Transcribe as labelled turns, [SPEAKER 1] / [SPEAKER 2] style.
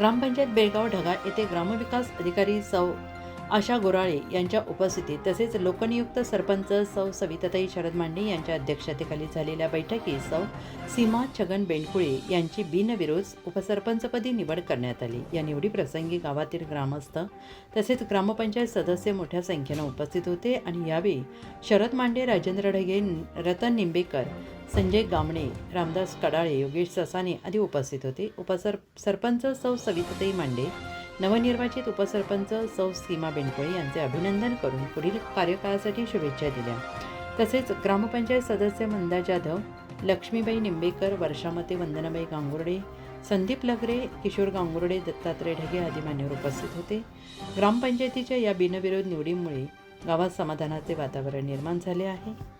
[SPEAKER 1] ग्रामपंचायत बेळगाव ढगा येथे ग्रामविकास अधिकारी सौ आशा गोराळे यांच्या उपस्थितीत तसेच लोकनियुक्त सरपंच सौ सविताताई शरद मांडे यांच्या अध्यक्षतेखाली झालेल्या बैठकीत सौ सीमा छगन बेंडकुळे यांची बिनविरोध उपसरपंचपदी निवड करण्यात आली. या निवडीप्रसंगी गावातील ग्रामस्थ तसेच ग्रामपंचायत सदस्य मोठ्या संख्येनं उपस्थित होते आणि यावेळी शरद मांडे राजेंद्र ढगे रतन निंबेकर संजय गामणे रामदास कडाळे योगेश ससाने आदी उपस्थित होते. उपसर सरपंच सौ सविताताई मांडे नवनिर्वाचित उपसरपंच सौ सीमा बेंडकोळे यांचे अभिनंदन करून पुढील कार्यकाळासाठी शुभेच्छा दिल्या. तसेच ग्रामपंचायत सदस्य मंदा जाधव लक्ष्मीबाई निंबेकर वर्षामते वंदनाबाई गांगुर्डे संदीप लगरे किशोर गांगुर्डे दत्तात्रय ढगे आदी मान्यवर उपस्थित होते. ग्रामपंचायतीच्या या बिनविरोध निवडीमुळे गावात समाधानाचे वातावरण निर्माण झाले आहे.